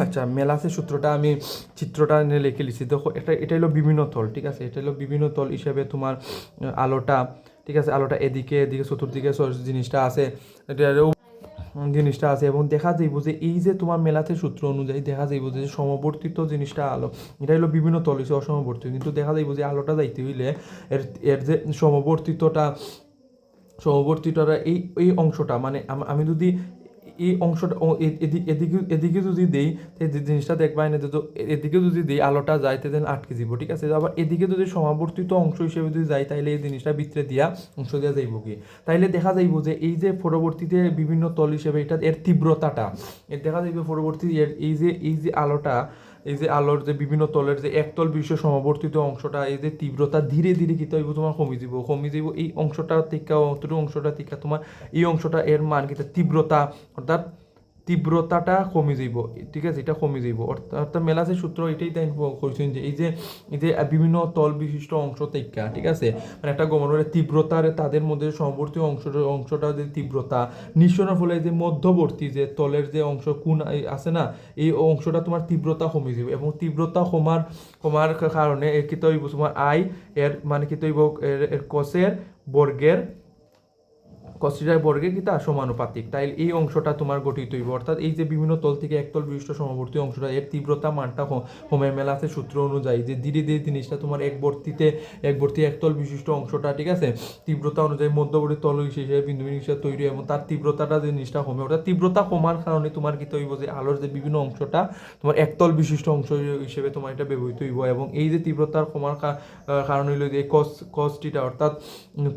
আচ্ছা মেলাসের সূত্রটা আমি চিত্রটা নিয়ে লিখে লিখছি। দেখো, এটা এটা হলো বিভিন্ন তল, ঠিক আছে? এটা হলো বিভিন্ন তল হিসেবে তোমার আলোটা, ঠিক আছে? আলোটা এদিকে এদিকে, চতুর্দিকে জিনিসটা আছে। এটা জিনিসটা আছে এবং দেখা যাইব যে এই যে তোমার মেলাতে সূত্র অনুযায়ী দেখা যাইব যে সমবর্তিত জিনিসটা আলো, এটা হলো বিভিন্ন তল হিসেবে অসমবর্তিত। কিন্তু দেখা যাইব যে আলোটা যাইতে হইলে এর এর যে সমবর্তিতটা সমবর্তিতটা এই এই অংশটা মানে আমি যদি এই অংশটা এদিকে এদিকে যদি দেই জিনিসটা দেখবাই না তো এদিকে যদি দেই, আলোটা যাইতে দেন আটকে যাব ঠিক আছে? আবার এদিকে যদি সমাবর্তিত অংশ হিসেবে যদি যাই তাইলে এই জিনিসটা ভিতরে দিয়া অংশ দিয়া যাইব কি? তাইলে দেখা যাইব যে এই যে পরবর্তীতে বিভিন্ন তল হিসেবে এটা এর তীব্রতাটা, এর দেখা যাইবে পরবর্তী এর এই যে এই যে আলোটা এই যে আলোর যে বিভিন্ন তলের যে একতল বিশ্ব সমাবর্তিত অংশটা, এই যে তীব্রতা ধীরে ধীরে কিন্তু হইব তোমার কমে যাব? কমে যাব এই অংশটা থেকে অতটুকু অংশটা থেকে তোমার এই অংশটা এর মান কি? তীব্রতা, অর্থাৎ তীব্রতাটা কমে যাইব ঠিক আছে? এটা কমে যাইব অর্থাৎ মেলাসের সূত্র এটাই তাই করছেন যে এই যে এই যে বিভিন্ন তল বিশিষ্ট অংশ থেকে ঠিক আছে? মানে একটা গমনের তীব্রতার তাদের মধ্যে সমবর্তী অংশটা অংশটা যে তীব্রতা, নিঃসরণের ফলে যে মধ্যবর্তী যে তলের যে অংশ কোন আছে না? এই অংশটা তোমার তীব্রতা কমে যাবে এবং তীব্রতা কমার কমার কারণে এর কি তৈব? তোমার আই এর মানে কি তৈব? এর কসের বর্গের কস্টিটার বর্গের সমানুপাতিক? তাই এই অংশটা তোমার গঠিত হইব। অর্থাৎ এই যে বিভিন্ন তল থেকে একতল বিশিষ্ট সমবর্তী অংশটা, এর তীব্রতা, মানটা হ- হোমিওমেলাসের সূত্র অনুযায়ী যে ধীরে ধীরে জিনিসটা তোমার একবর্তীতে একবর্তী একতল বিশিষ্ট অংশটা, ঠিক আছে? তীব্রতা অনুযায়ী মধ্যবর্তী তল হিসেবে বিন্দু হিসেবে তৈরি এবং তার তীব্রতাটা জিনিসটা হোমে, অর্থাৎ তীব্রতা কমার কারণে তোমার কি হইব যে আলোর যে বিভিন্ন অংশটা, তোমার একতল বিশিষ্ট অংশ হিসেবে তোমার এটা ব্যবহৃত হইব। এবং এই যে তীব্রতার কমার কারণ হইল যে কস কস্টিটা অর্থাৎ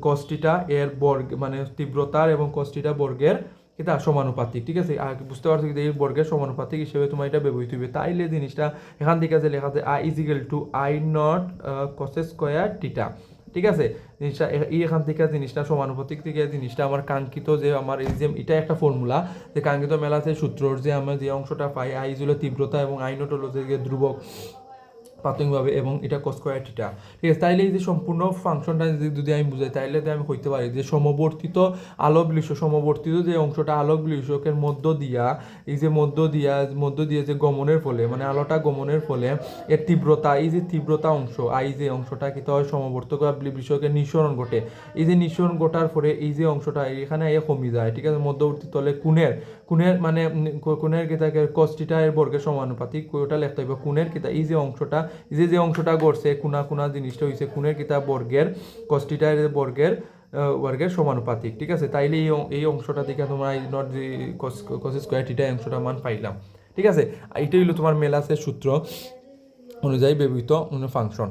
কস্টিটা এর বর্গ মানে তীব্রতার এবং কষ্টিটা বর্গের এটা সমানুপাতিক, ঠিক আছে? বুঝতে পারছ যে এই বর্গের সমানুপাতিক হিসেবে তোমার এটা ব্যবহৃত হবে তাইলে জিনিসটা এখান থেকে যে লেখা আছে I equal to I naught cos square theta ঠিক আছে? জিনিসটা এই এখান থেকে জিনিসটা সমানুপাতিক থেকে জিনিসটা আমার কাঙ্ক্ষিত যে আমার এই যে, এটা একটা ফর্মুলা যে কাঙ্ক্ষিত মেলাতে সূত্রর যে আমরা যে অংশটা পাই আই হলো তীব্রতা এবং আই নট হলো যে ধ্রুবক প্রাথমিকভাবে এবং এটা কসকোয়ার থিটা ঠিক আছে, তাইলে এই যে সম্পূর্ণ ফাংশনটা যদি আমি বুঝাই, তাইলে আমি কইতে পারি যে সমবর্তিত আলো বৃষ সমবর্তিত যে অংশটা আলোক বৃষকের মধ্য দিয়া, এই যে মধ্য দিয়া, মধ্য দিয়ে যে গমনের ফলে মানে আলোটা গমনের ফলে, এর তীব্রতা, এই যে তীব্রতা অংশ আই যে অংশটা কি হয় সমবর্তক বা বৃষকের নিঃসরণ ঘটে। এই যে নিঃসরণ ঘটার ফলে এই যে অংশটা, এখানে এ কমে যায়, ঠিক আছে? মধ্যবর্তী তলে কুনের কুনের মানে কুনের কি থাকে কষ্টিটা এর বর্গের সমানুপাতিক, ওটা লিখতে হবে কুনের কিতা এই যে অংশটা এই যে যে অংশটা গড়ছে কোনা কোনা জিনিসটা হয়েছে কুনের কিতা বর্গের, কষ্টিটা বর্গের বর্গের সমানুপাতিক, ঠিক আছে? তাইলে এই এই অংশটা থেকে তোমরা এই নট কস স্কোয়ার টিটা অংশটা মান পাইলাম, ঠিক আছে? এইটাই হলো তোমার মেলাসের সূত্র অনুযায়ী ব্যবহৃত ফাংশন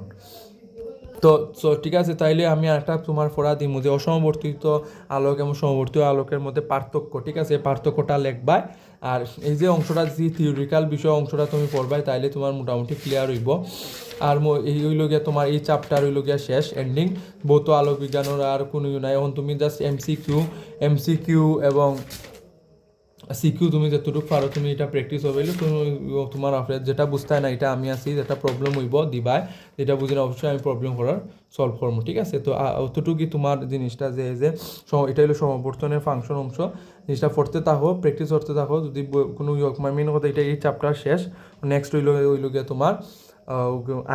তো সো ঠিক আছে, তাইলে আমি একটা তোমার ফোড়া দিমু যে অসমবর্তিত আলোক এবং সমবর্তিত আলোকের মধ্যে পার্থক্য, ঠিক আছে? পার্থক্যটা লেখবাই। আর এই যে অংশটা, যে থিওরিক্যাল বিষয় অংশটা তুমি পড়বাই, তাইলে তোমার মোটামুটি ক্লিয়ার হইব। আর এই হইল গিয়া তোমার এই চ্যাপ্টার হইল গিয়া শেষ এন্ডিং ভৌত আলোক বিজ্ঞানের আর কোনো ইয়ে নাই। এখন তুমি just MC Q MC Q এবং সিকিউ তুমি যতটুকু পারো, তুমি এটা প্র্যাকটিস হবে। তুমি তোমার আপনার যেটা বুঝতে না, এটা আমি আছি, যেটা প্রবলেম হইব, দিবাই। যেটা বুঝি না, অবশ্যই আমি প্রবলেম করার সলভ করব, ঠিক আছে? তো অতটুকুই তোমার জিনিসটা যে যে এটা হলো সমবর্তনের ফাংশন অংশ। জিনিসটা পড়তে থাকো প্র্যাকটিস করতে থাকো, যদি কোনো মেন কথা, এটা এই চ্যাপ্টার শেষ নেক্সট হইল, হইল গিয়ে তোমার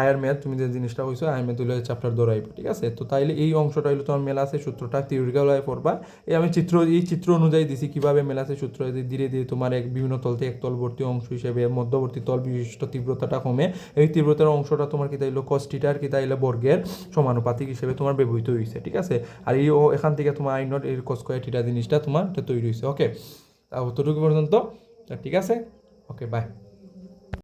আয়ার ম্যাথ তুমি যে জিনিসটা হয়েছো আয়ার ম্যাথ হইল চ্যাপ্টার দৌড়াইব ঠিক আছে? তো তাইলে এই অংশটা হইল তোমার মেলাসে সূত্রটা থিওরিক্যাল হয়ে পড়বা। এই আমি চিত্র, এই চিত্র অনুযায়ী দিছি কীভাবে মেলাসে সূত্র ধীরে ধীরে তোমার এক বিভিন্ন তল থেকে এক তলবর্তী অংশ হিসেবে, মধ্যবর্তী তল বিশিষ্ট তীব্রতাটা কমে। এই তীব্রতার অংশটা তোমার কি তাইলো কস্টিটার কি তাইলে বর্গের সমানুপাতিক হিসেবে তোমার ব্যবহৃত হয়েছে ঠিক আছে? আর এই ও এখান থেকে তোমার আই নট এর কসকোয়ার থিটা জিনিসটা তোমার তৈরি হয়েছে ওকে অতটুকু পর্যন্ত ঠিক আছে? Okay bye